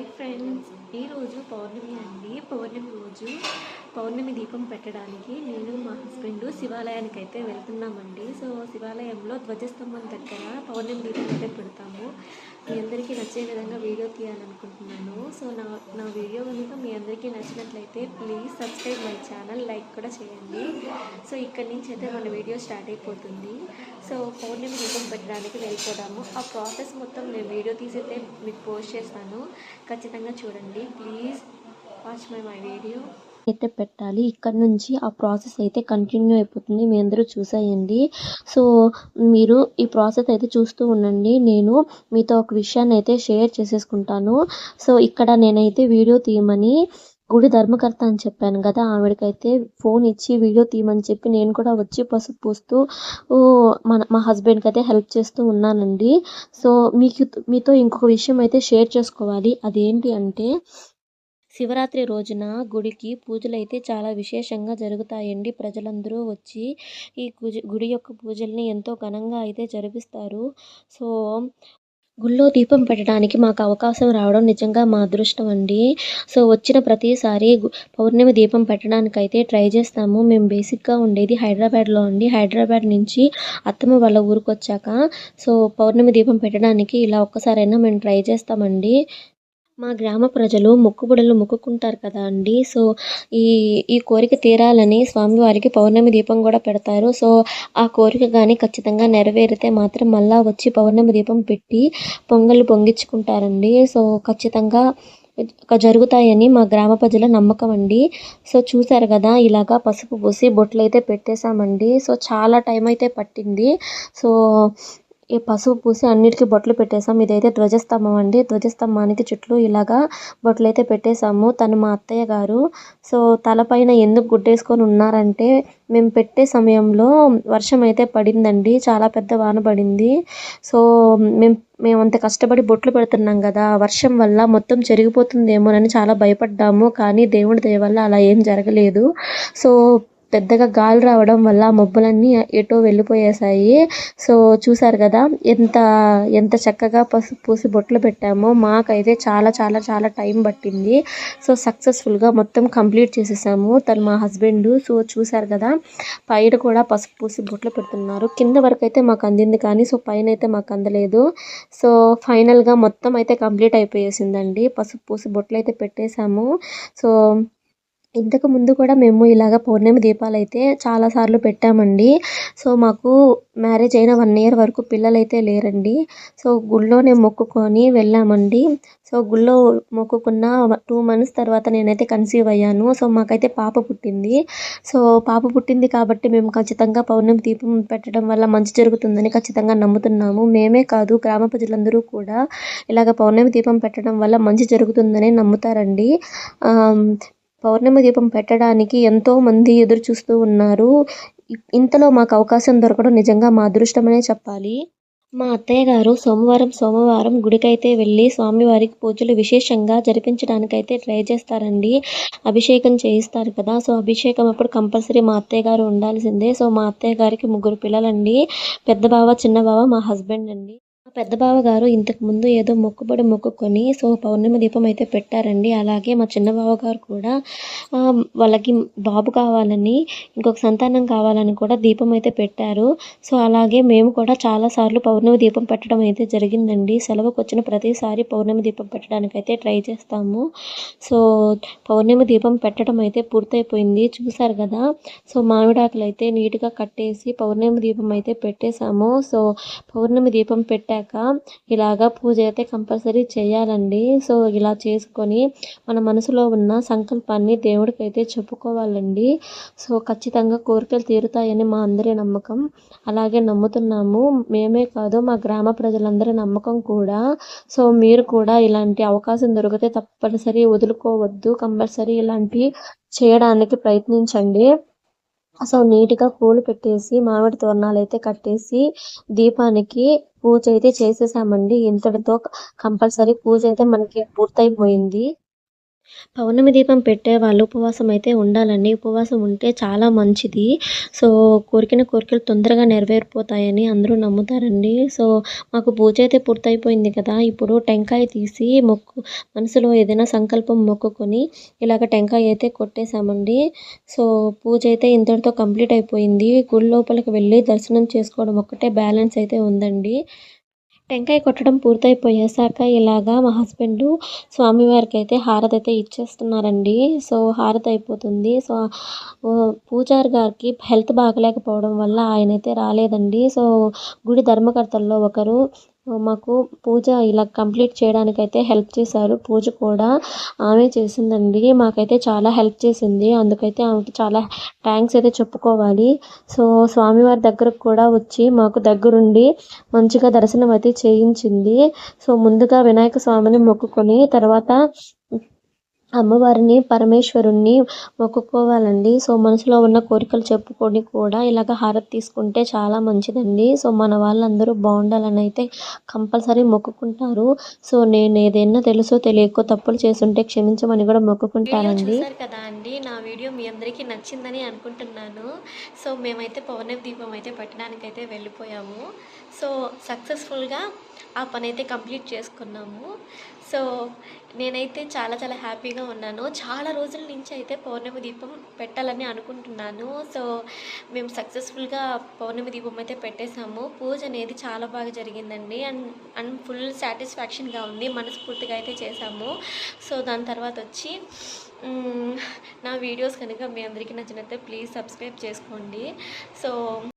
Hi friends ఈరోజు పౌర్ణమి అండి. పౌర్ణమి రోజు పౌర్ణమి దీపం పెట్టడానికి నేను మా హస్బెండ్ శివాలయానికి అయితే వెళ్తున్నామండి. సో శివాలయంలో ధ్వజస్తంభం దగ్గర పౌర్ణమి దీపం అయితే పెడతాము. మీ అందరికీ నచ్చే విధంగా వీడియో తీయాలనుకుంటున్నాను. సో నా నా వీడియో కనుక మీ అందరికీ నచ్చినట్లయితే please subscribe my channel like కూడా చేయండి. సో ఇక్కడి నుంచి అయితే మన వీడియో స్టార్ట్ అయిపోతుంది. సో పౌర్ణమి దీపం పెట్టడానికి వెళ్ళిపోదాము. ఆ ప్రాసెస్ మొత్తం నేను వీడియో తీసైతే మీకు పోస్ట్ చేస్తాను. ఖచ్చితంగా చూడండి. Please watch my my video. అయితే పెట్టాలి. ఇక్కడ నుంచి ఆ ప్రాసెస్ అయితే కంటిన్యూ అయిపోతుంది. మీ అందరూ చూసేయండి. సో మీరు ఈ ప్రాసెస్ అయితే చూస్తూ ఉండండి. నేను మీతో ఒక విషయాన్ని అయితే షేర్ చేసేసుకుంటాను. సో ఇక్కడ నేనైతే వీడియో తీయమని గుడి ధర్మకర్త అని చెప్పాను కదా ఆవిడకైతే ఫోన్ ఇచ్చి వీడియో తీయమని చెప్పి నేను కూడా వచ్చి పసుపు పూస్తూ మన మా హస్బెండ్కి అయితే హెల్ప్ చేస్తూ ఉన్నానండి. సో మీకు మీతో ఇంకొక విషయం అయితే షేర్ చేసుకోవాలి. అదేంటి అంటే శివరాత్రి రోజున గుడికి పూజలు అయితే చాలా విశేషంగా జరుగుతాయండి. ప్రజలందరూ వచ్చి ఈ గుడి యొక్క పూజల్ని ఎంతో ఘనంగా అయితే జరిపిస్తారు. సో గుళ్ళో దీపం పెట్టడానికి మాకు అవకాశం రావడం నిజంగా మా అదృష్టం అండి. సో వచ్చిన ప్రతిసారి పౌర్ణమి దీపం పెట్టడానికి అయితే ట్రై చేస్తాము. మేము బేసిక్గా ఉండేది హైదరాబాద్లో అండి. హైదరాబాద్ నుంచి అత్తమ్మ వాళ్ళ ఊరికి వచ్చాక సో పౌర్ణమి దీపం పెట్టడానికి ఇలా ఒక్కసారైనా మేము ట్రై చేస్తామండి. మా గ్రామ ప్రజలు మొక్కుబడులు మొక్కుకుంటారు కదా అండి. సో ఈ ఈ కోరిక తీరాలని స్వామివారికి పౌర్ణమి దీపం కూడా పెడతారు. సో ఆ కోరిక కానీ ఖచ్చితంగా నెరవేరితే మాత్రం మళ్ళా వచ్చి పౌర్ణమి దీపం పెట్టి పొంగళ్ళు పొంగించుకుంటారండి. సో ఖచ్చితంగా జరుగుతాయని మా గ్రామ ప్రజల నమ్మకం అండి. సో చూసారు కదా ఇలాగా పసుపు పూసి బొట్లు అయితే పెట్టేశామండి. సో చాలా టైం అయితే పట్టింది. సో ఈ పసుపు పూసి అన్నిటికీ బొట్లు పెట్టేసాం ఇదైతే ధ్వజస్తంభం అండి. ధ్వజస్తంభానికి చుట్టూ ఇలాగా బొట్లు అయితే పెట్టేశాము. తను మా అత్తయ్య గారు. సో తలపైన ఎందుకు గుడ్డేసుకొని ఉన్నారంటే మేము పెట్టే సమయంలో వర్షం అయితే పడిందండి. చాలా పెద్ద వాన పడింది. సో మేము మేము అంత కష్టపడి బొట్లు పెడుతున్నాం కదా వర్షం వల్ల మొత్తం చెరిగిపోతుందేమోనని చాలా భయపడ్డాము. కానీ దేవుడి దయ వల్ల అలా ఏం జరగలేదు. సో పెద్దగా గాలి రావడం వల్ల మబ్బులన్నీ ఎటో వెళ్ళిపోయేసాయి సో చూసారు కదా ఎంత ఎంత చక్కగా పసుపు పూసి బొట్లు పెట్టామో మాకైతే చాలా చాలా చాలా టైం పట్టింది. సో సక్సెస్ఫుల్గా మొత్తం కంప్లీట్ చేసేసాము. తను మా హస్బెండ్ సో చూసారు కదా పైన కూడా పసుపు పూసి బొట్లు పెడుతున్నారు. కింద వరకు అయితే మాకు అందింది కానీ సో పైన అయితే మాకు అందలేదు. సో ఫైనల్గా మొత్తం అయితే కంప్లీట్ అయిపోయేసిందండి. పసుపు పూసి బొట్లు అయితే పెట్టేశాము. సో ఇంతకు ముందు కూడా మేము ఇలాగ పౌర్ణమి దీపాలు అయితే చాలాసార్లు పెట్టామండి. సో మాకు మ్యారేజ్ అయిన వన్ ఇయర్ వరకు పిల్లలైతే లేరండి. సో గుళ్ళోనే మొక్కుకొని వెళ్ళామండి. సో గుళ్ళో మొక్కుకున్న టూ మంత్స్ తర్వాత నేనైతే కన్సీవ్ అయ్యాను. సో మాకైతే పాప పుట్టింది. సో పాప పుట్టింది కాబట్టి మేము ఖచ్చితంగా పౌర్ణమి దీపం పెట్టడం వల్ల మంచి జరుగుతుందని ఖచ్చితంగా నమ్ముతున్నాము. మేమే కాదు గ్రామ ప్రజలందరూ కూడా ఇలాగ పౌర్ణమి దీపం పెట్టడం వల్ల మంచి జరుగుతుందని నమ్ముతారండి. పౌర్ణమి దీపం పెట్టడానికి ఎంతో మంది ఎదురు చూస్తూ ఉన్నారు. ఇ- ఇంతలో మాకు అవకాశం దొరకడం నిజంగా మా అదృష్టమనే చెప్పాలి. మా అత్తయ్య గారు సోమవారం సోమవారం గుడికైతే వెళ్ళి స్వామివారికి పూజలు విశేషంగా జరిపించడానికైతే ట్రై చేస్తారండి. అభిషేకం చేయిస్తారు కదా సో అభిషేకం అప్పుడు కంపల్సరీ మా అత్తయ్య గారు ఉండాల్సిందే. సో మా అత్తయ్య గారికి ముగ్గురు పిల్లలండి పెద్ద బావ చిన్న బావ మా హస్బెండ్ అండి. పెద్ద బావ గారు ఇంతకు ముందు ఏదో మొక్కుబడి మొక్కుకొని సో పౌర్ణమి దీపం అయితే పెట్టారండి. అలాగే మా చిన్న బావ గారు కూడా వాళ్ళకి బాబు కావాలని ఇంకొక సంతానం కావాలని కూడా దీపం అయితే పెట్టారు. సో అలాగే మేము కూడా చాలాసార్లు పౌర్ణమి దీపం పెట్టడం అయితే జరిగిందండి. సెలవుకు వచ్చిన ప్రతిసారి పౌర్ణమి దీపం పెట్టడానికి అయితే ట్రై చేస్తాము. సో పౌర్ణమి దీపం పెట్టడం అయితే పూర్తయిపోయింది. చూసారు కదా? సో మామిడాకులు అయితే నీట్గా కట్టేసి పౌర్ణమి దీపం అయితే పెట్టేశాము. సో పౌర్ణమి దీపం పెట్టాక ఇలాగా పూజ అయితే కంపల్సరీ చేయాలండి. సో ఇలా చేసుకొని మన మనసులో ఉన్న సంకల్పాన్ని దేవుడికి అయితే చెప్పుకోవాలండి. సో ఖచ్చితంగా కోరికలు తీరుతాయని మా అందరి నమ్మకం. అలాగే నమ్ముతున్నాము. మేమే కాదు మా గ్రామ ప్రజలందరి నమ్మకం కూడా. సో మీరు కూడా ఇలాంటి అవకాశం దొరికితే తప్పనిసరి వదులుకోవద్దు. కంపల్సరీ ఇలాంటి చేయడానికి ప్రయత్నించండి. సో నీట్గా పూలు పెట్టేసి మామిడి తోరణాలు అయితే కట్టేసి దీపానికి పూజ అయితే చేసేసామండి. ఇంతటితో కంపల్సరీ పూజ అయితే మనకి పూర్తయిపోయింది. పౌర్ణమి దీపం పెట్టే వాళ్ళు ఉపవాసం అయితే ఉండాలండి. ఉపవాసం ఉంటే చాలా మంచిది. సో కోరికిన కోరికలు తొందరగా నెరవేరిపోతాయని అందరూ నమ్ముతారండి. సో మాకు పూజ అయితే పూర్తయిపోయింది కదా ఇప్పుడు టెంకాయ తీసి మొక్కు మనసులో ఏదైనా సంకల్పం మొక్కుకొని ఇలాగ టెంకాయ అయితే కొట్టేశామండి. సో పూజ అయితే ఇంతటితో కంప్లీట్ అయిపోయింది. గుడి లోపలికి వెళ్ళి దర్శనం చేసుకోవడం ఒక్కటే బ్యాలెన్స్ అయితే ఉందండి. టెంకాయ కొట్టడం పూర్తయిపోయేసాక ఇలాగా మా హస్బెండ్ స్వామివారికి అయితే హారతి అయితే ఇచ్చేస్తున్నారండి. సో హారతి అయిపోతుంది. సో పూజారి గారికి హెల్త్ బాగలేకపోవడం వల్ల ఆయన అయితే రాలేదండి. సో గుడి ధర్మకర్తల్లో ఒకరు మాకు పూజ ఇలా కంప్లీట్ చేయడానికైతే హెల్ప్ చేశారు. పూజ కూడా ఆమె చేసిందండి. మాకైతే చాలా హెల్ప్ చేసింది. అందుకైతే ఆమెకి చాలా థ్యాంక్స్ అయితే చెప్పుకోవాలి. సో స్వామివారి దగ్గరకు కూడా వచ్చి మాకు దగ్గరుండి మంచిగా దర్శనం అయితే చేయించింది. సో ముందుగా వినాయక స్వామిని మొక్కుకొని తర్వాత అమ్మవారిని పరమేశ్వరుణ్ణి మొక్కుకోవాలండి. సో మనసులో ఉన్న కోరికలు చెప్పుకొని కూడా ఇలాగ హారతి తీసుకుంటే చాలా మంచిదండి. సో మన వాళ్ళందరూ బాగుండాలని అయితే కంపల్సరీ మొక్కుకుంటారు. సో నేను ఏదైనా తెలుసో తెలియకో తప్పులు చేస్తుంటే క్షమించమని కూడా మొక్కుకుంటానండి. కదా అండి. నా వీడియో మీ అందరికీ నచ్చిందని అనుకుంటున్నాను. సో మేమైతే పౌర్ణమి దీపం అయితే పెట్టడానికి అయితే వెళ్ళిపోయాము. సో సక్సెస్ఫుల్గా ఆ పని అయితే కంప్లీట్ చేసుకున్నాము. సో నేనైతే చాలా చాలా హ్యాపీగా ఉన్నాను. చాలా రోజుల నుంచి అయితే పౌర్ణమి దీపం పెట్టాలని అనుకుంటున్నాను. సో మేము సక్సెస్ఫుల్గా పౌర్ణమి దీపం అయితే పెట్టేశాము. పూజ అనేది చాలా బాగా జరిగిందండి. అండ్ అండ్ ఫుల్ సాటిస్ఫాక్షన్గా ఉంది. మనస్ఫూర్తిగా అయితే చేశాము. సో దాని తర్వాత వచ్చి నా వీడియోస్ కనుక మీ అందరికీ నచ్చినట్లయితే ప్లీజ్ సబ్స్క్రైబ్ చేసుకోండి. సో